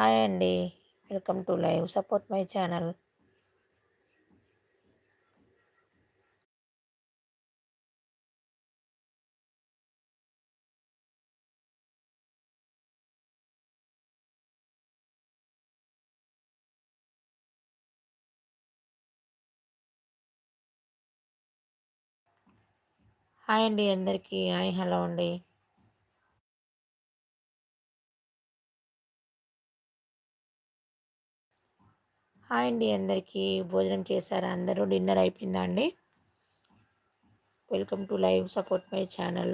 Hi అండి. Welcome to live support my channel. Hi అండి అందరికీ. హాయ్ హలో అండి. హాయ్ అండి అందరికీ. భోజనం చేశారా అందరూ? డిన్నర్ అయిపోయిందా అండి? Welcome to live support my channel.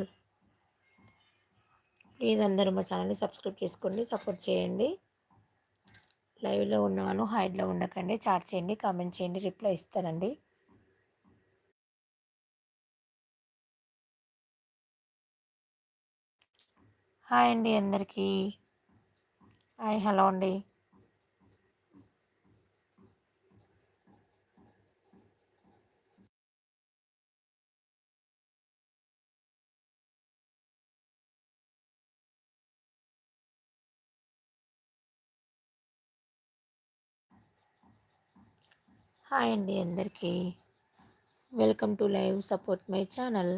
Please అందరూ మా ఛానల్ని సబ్స్క్రైబ్ చేసుకోండి సపోర్ట్ చేయండి. లైవ్లో ఉన్నాను హైడ్లో ఉండకండి చాట్ చేయండి కామెంట్ చేయండి రిప్లై ఇస్తానండి. హాయ్ అండి అందరికీ. హాయ్ హలో అండి. హాయ్ అండి అందరికీ. Welcome to live support my channel.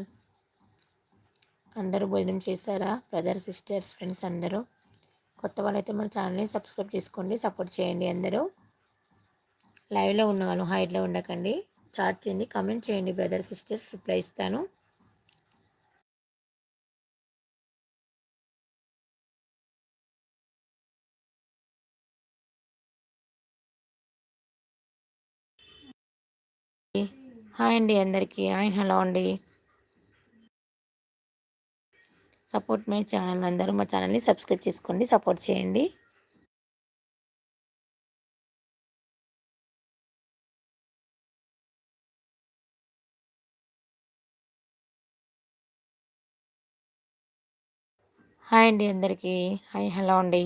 అందరూ భోజనం చేశారా? బ్రదర్ సిస్టర్స్ ఫ్రెండ్స్ అందరూ? కొత్త వాళ్ళైతే మన ఛానల్ని సబ్స్క్రైబ్ చేసుకోండి సపోర్ట్ చేయండి అందరూ. లైవ్లో ఉన్నవాళ్ళు హైట్లో ఉండకండి. చాట్ చేయండి కమెంట్ చేయండి బ్రదర్ సిస్టర్స్ రిప్లై ఇస్తాను. హాయ్ అండి అందరికీ. హాయ్ హలో అండి. Support my channel. అందరూ మా ఛానల్ని సబ్స్క్రైబ్ చేసుకోండి సపోర్ట్ చేయండి. హాయ్ అండి అందరికీ. హాయ్ హలో అండి.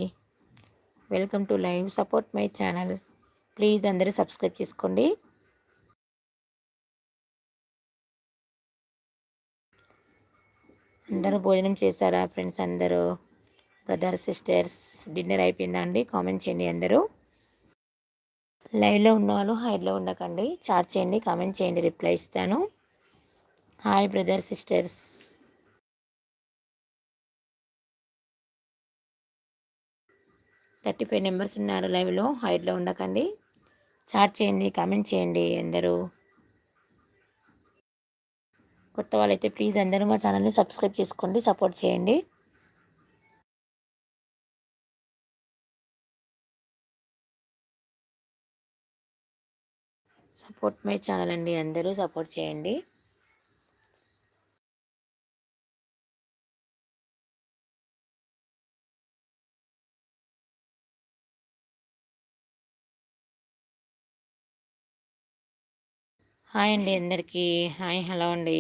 Welcome to live support my channel. Please అందరూ సబ్స్క్రైబ్ చేసుకోండి. అందరూ భోజనం చేశారా ఫ్రెండ్స్ అందరూ? బ్రదర్ సిస్టర్స్ డిన్నర్ అయిపోయిందా అండి? కామెంట్ చేయండి అందరూ. లైవ్లో ఉన్న వాళ్ళు హైడ్లో ఉండకండి. చాట్ చేయండి కామెంట్ చేయండి రిప్లై ఇస్తాను. Hi brother sisters. Thirty five members ఉన్నారు లైవ్లో హైడ్లో ఉండకండి. చాట్ చేయండి కామెంట్ చేయండి అందరూ. కొత్త వాళ్ళైతే ప్లీజ్ అందరూ మా ఛానల్ని సబ్స్క్రైబ్ చేసుకోండి సపోర్ట్ చేయండి. సపోర్ట్ మై ఛానల్ అండి అందరూ సపోర్ట్ చేయండి. హాయ్ అండి అందరికీ. హాయ్ హలో అండి.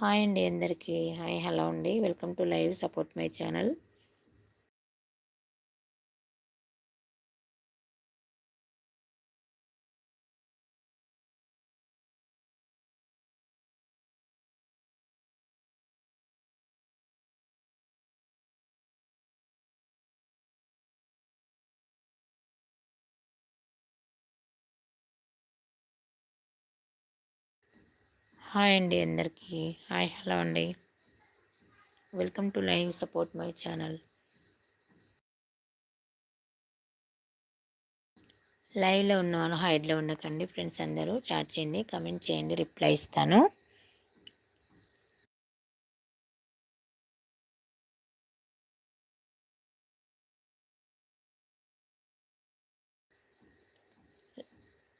హాయ్ అండి అందరికీ. హాయ్ హలో అండి. Welcome to live support my channel. Hi అండి అందరికీ. హాయ్ హలో అండి. Welcome to live support my channel. లైవ్లో ఉన్న వాళ్ళు హైడ్లో ఉండకండి ఫ్రెండ్స్ అందరూ. చాట్ చేయండి కమెంట్ చేయండి రిప్లై ఇస్తాను.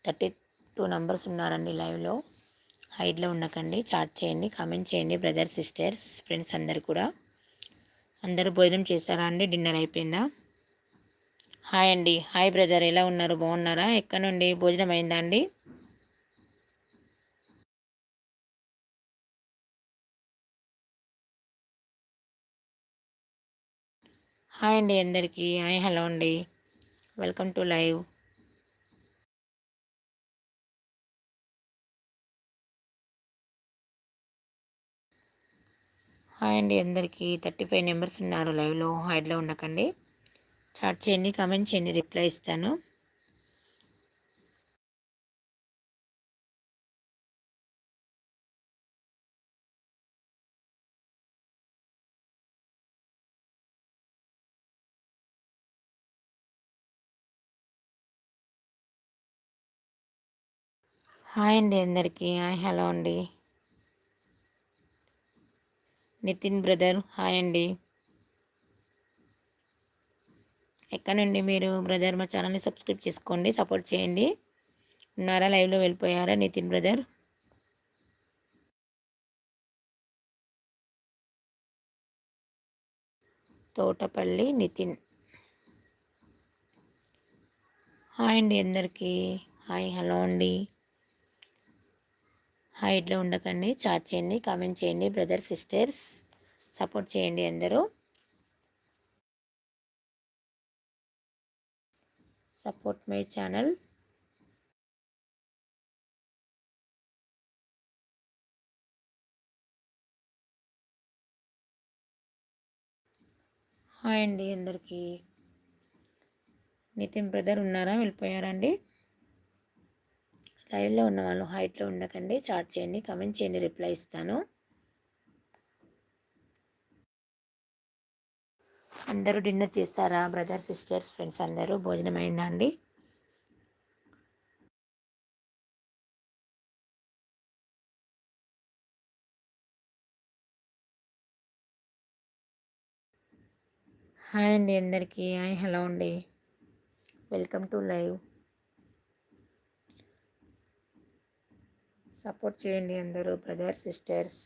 థర్టీ టూ నంబర్స్ ఉన్నారండి లైవ్లో. హైడ్లో ఉండకండి. చాట్ చేయండి కామెంట్ చేయండి బ్రదర్ సిస్టర్స్ ఫ్రెండ్స్ అందరు కూడా. అందరూ భోజనం చేశారా అండి? డిన్నర్ అయిపోయిందా? హాయ్ అండి. Hi brother. ఎలా ఉన్నారు? బాగున్నారా? ఎక్కడ నుండి? భోజనం అయిందా అండి? హాయ్ అండి అందరికీ. హాయ్ హలో అండి. Welcome to live. హాయ్ అండి అందరికీ. థర్టీ ఫైవ్ మెంబర్స్ ఉన్నారు లైవ్లో. హైడ్లో ఉండకండి. చాట్ చేయండి కామెంట్ చేయండి రిప్లై ఇస్తాను. హాయ్ అండి అందరికీ. హాయ్ హలో అండి. నితిన్ బ్రదర్ హాయ్ అండి. ఎక్కడ నుండి మీరు బ్రదర్ మా ఛానల్ని సబ్స్క్రైబ్ చేసుకోండి సపోర్ట్ చేయండి. ఉన్నారా? లైవ్లో వెళ్ళిపోయారా నితిన్ బ్రదర్? తోటపల్లి నితిన్. హాయ్ అండి అందరికీ. హాయ్ హలో అండి. హైట్లో ఉండకండి చాట్ చేయండి కామెంట్ చేయండి. బ్రదర్ సిస్టర్స్ సపోర్ట్ చేయండి అందరూ. Support my channel. హాయ్ అండి అందరికీ. నితిన్ బ్రదర్ ఉన్నారా? వెళ్ళిపోయారా అండి? లైవ్లో ఉన్న వాళ్ళు హైట్లో ఉండకండి. చాట్ చేయండి కమెంట్ చేయండి రిప్లై ఇస్తాను. అందరూ డిన్నర్ చేస్తారా? బ్రదర్ సిస్టర్స్ ఫ్రెండ్స్ అందరూ భోజనం అయిందా అండి? హాయ్ అండి అందరికీ. హాయ్ హలో అండి. Welcome to live. సపోర్ట్ చేయండి అందరూ బ్రదర్ సిస్టర్స్.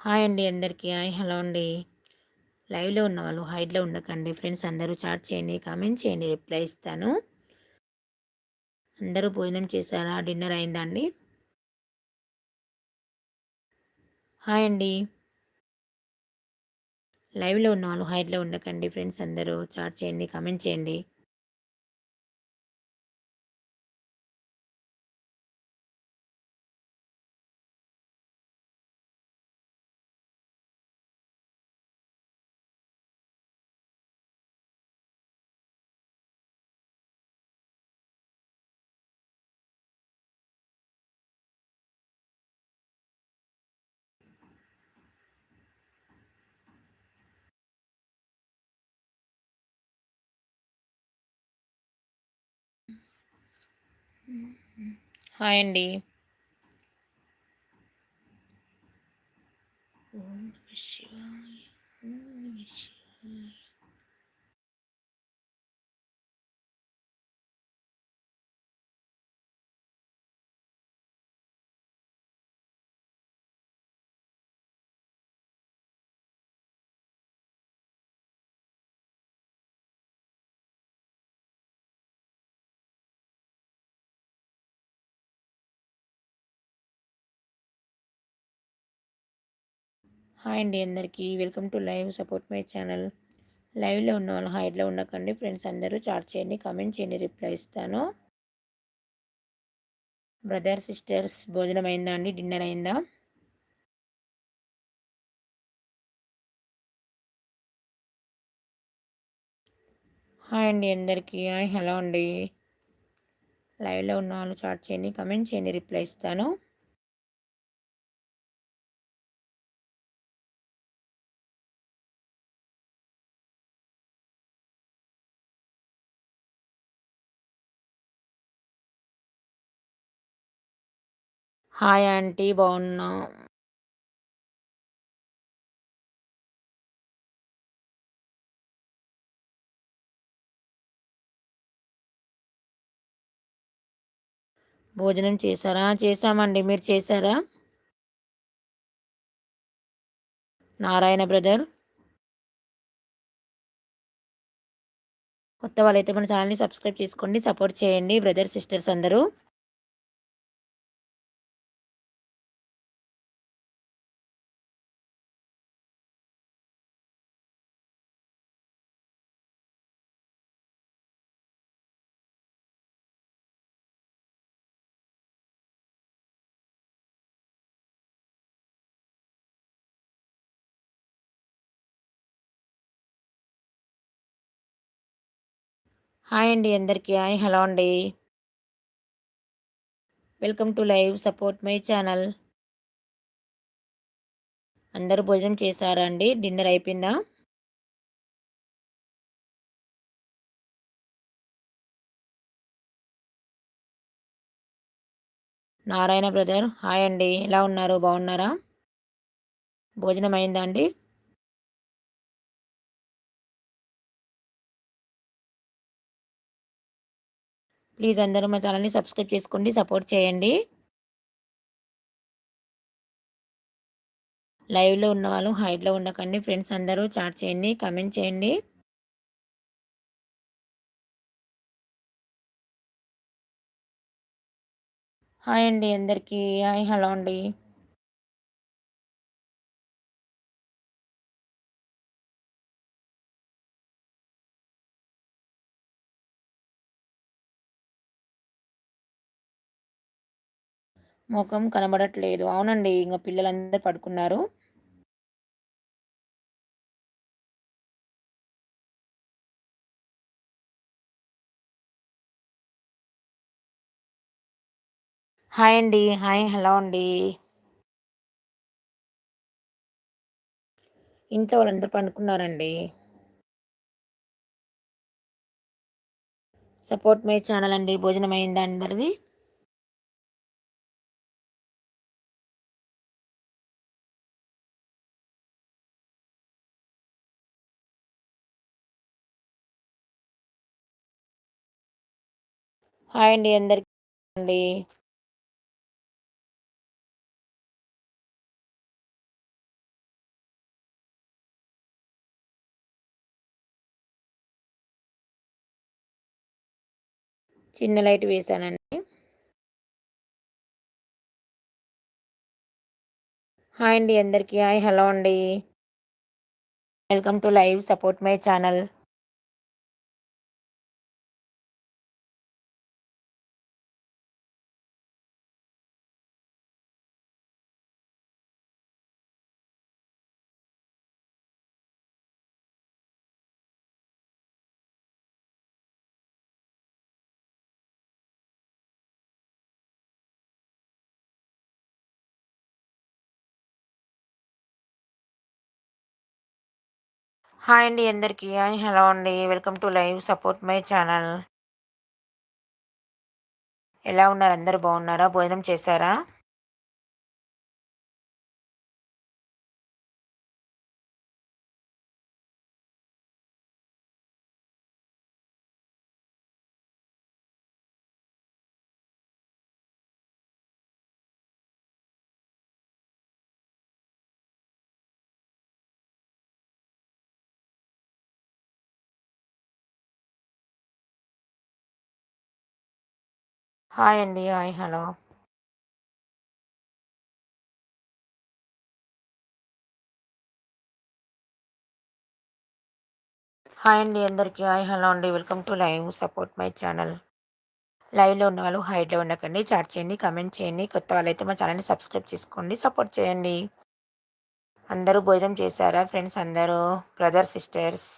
హాయ్ అండి అందరికీ. హాయ్ హలో అండి. లైవ్లో ఉన్న వాళ్ళు హైట్లో ఉండకండి. ఫ్రెండ్స్ అందరూ చాట్ చేయండి కామెంట్ చేయండి రిప్లై ఇస్తాను. అందరూ భోజనం చేశారా? డిన్నర్ అయిందా అండి? హాయ్ అండి. లైవ్లో ఉన్న వాళ్ళు హైట్లో ఉండకండి ఫ్రెండ్స్ అందరూ. చాట్ చేయండి కమెంట్ చేయండి. హాయ్ అండి. హాయ్ అండి అందరికీ. Welcome to live support my channel. లైవ్లో ఉన్న వాళ్ళు హైట్లో ఉండకండి. ఫ్రెండ్స్ అందరూ చాట్ చేయండి కామెంట్ చేయండి రిప్లై ఇస్తాను. బ్రదర్ సిస్టర్స్ భోజనం అయిందా అండి? డిన్నర్ అయిందా? హాయ్ అండి అందరికీ. హాయ్ హలో అండి. లైవ్లో ఉన్న వాళ్ళు చాట్ చేయండి కమెంట్ చేయండి రిప్లై ఇస్తాను. హాయ్ ఆంటీ బాగున్నా భోజనం చేశారా? చేశామండి. మీరు చేశారా? నారాయణ బ్రదర్? కొత్త వాళ్ళైతే మన ఛానల్ని సబ్స్క్రైబ్ చేసుకోండి సపోర్ట్ చేయండి బ్రదర్ సిస్టర్స్ అందరూ. హాయ్ అండి అందరికీ. హాయ్ హలో అండి. Welcome to live support my channel. అందరూ భోజనం చేశారా అండి? డిన్నర్ అయిపోయిందా? నారాయణ బ్రదర్ హాయ్ అండి. ఎలా ఉన్నారు? బాగున్నారా? భోజనం అయిందా అండి? ప్లీజ్ అందరూ మా ఛానల్ని సబ్స్క్రైబ్ చేసుకోండి సపోర్ట్ చేయండి. లైవ్లో ఉన్న వాళ్ళు హైట్లో ఉండకండి ఫ్రెండ్స్ అందరూ చాట్ చేయండి కమెంట్ చేయండి. హాయ్ అండి అందరికీ హాయ్ హలో అండి. ముఖం కనబడట్లేదు. అవునండి ఇంకా పిల్లలందరూ పడుకున్నారు. హాయ్ అండి హాయ్ హలో అండి. ఇంట్లో వాళ్ళందరూ పండుకున్నారండి. సపోర్ట్ మై ఛానల్ అండి భోజనం అయిందా అందరిది? హాయ్ అండి అందరికీ. అండి చిన్న లైట్ వేసానండి. హాయ్ అండి అందరికీ. హాయ్ హలో అండి. Welcome to live support my channel. Hi అండి అందరికీ. హలో అండి. Welcome to live support my channel. ఎలా ఉన్నారు? అందరు బాగున్నారా? భోజనం చేశారా? హాయ్ అండి హాయ్ హలో. హాయ్ అండి అందరికీ హాయ్ హలో అండి. Welcome to live support my channel. లైవ్లో ఉన్న వాళ్ళు హైట్లో ఉండకండి చాట్ చేయండి కమెంట్ చేయండి. కొత్త వాళ్ళైతే మా ఛానల్ని సబ్స్క్రైబ్ చేసుకోండి సపోర్ట్ చేయండి. అందరూ భోజనం చేశారా ఫ్రెండ్స్ అందరూ? Brother sisters?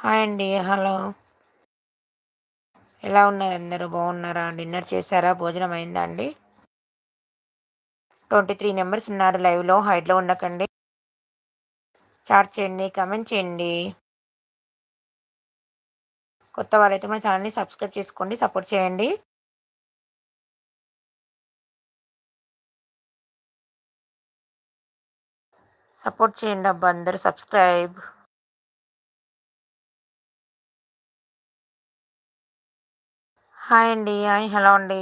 హాయ్ అండి హలో. ఎలా ఉన్నారు అందరూ? బాగున్నారా? డిన్నర్ చేశారా? భోజనం అయిందా అండి? ట్వంటీ త్రీ మెంబర్స్ ఉన్నారు లైవ్లో హైట్లో ఉండకండి. చాట్ చేయండి కమెంట్ చేయండి. కొత్త వాళ్ళైతే మన ఛానల్ని సబ్స్క్రైబ్ చేసుకోండి సపోర్ట్ చేయండి. సపోర్ట్ చేయండి అబ్బా అందరూ సబ్స్క్రైబ్. హాయ్ అండి. హాయ్ హలో అండి.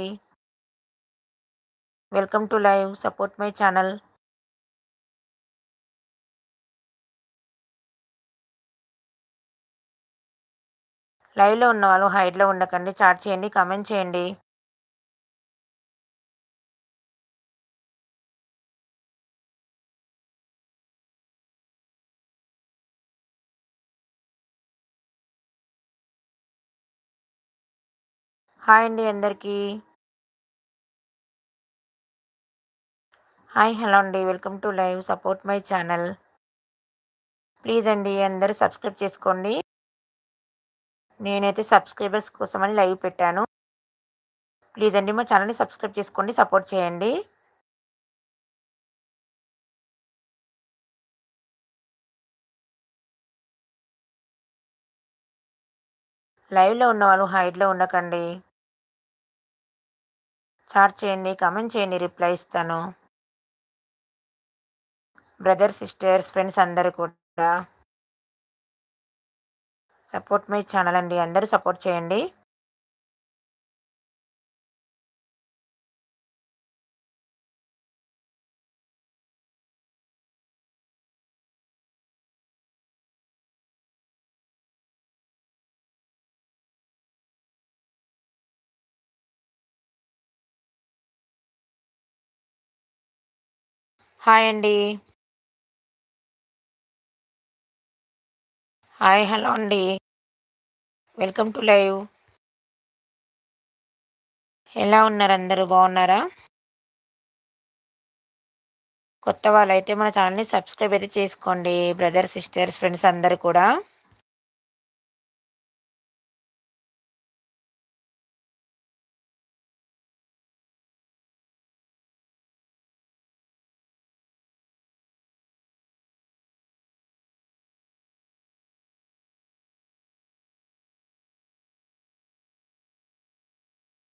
Welcome to live support my channel. లైవ్లో ఉన్న వాళ్ళు హైడ్లో ఉండకండి. చాట్ చేయండి కామెంట్ చేయండి. హాయ్ అండి అందరికీ. హాయ్ హలో అండి. Welcome to live support my channel. Please అండి అందరూ సబ్స్క్రైబ్ చేసుకోండి. నేనైతే సబ్స్క్రైబర్స్ కోసమని లైవ్ పెట్టాను. ప్లీజ్ అండి మా ఛానల్ని సబ్స్క్రైబ్ చేసుకోండి సపోర్ట్ చేయండి. లైవ్లో ఉన్న వాళ్ళు హైడ్లో ఉండకండి. చాట్ చేయండి కామెంట్ చేయండి రిప్లై ఇస్తాను. బ్రదర్ సిస్టర్స్ ఫ్రెండ్స్ అందరు కూడా సపోర్ట్ మై ఛానల్ అండి. అందరూ సపోర్ట్ చేయండి. హాయ్ అండి. హాయ్ హలో అండి. Welcome to live. ఎలా ఉన్నారు అందరూ? బాగున్నారా? కొత్త వాళ్ళైతే మన ఛానల్ని సబ్స్క్రైబ్ అయితే చేసుకోండి. బ్రదర్ సిస్టర్స్ ఫ్రెండ్స్ అందరు కూడా.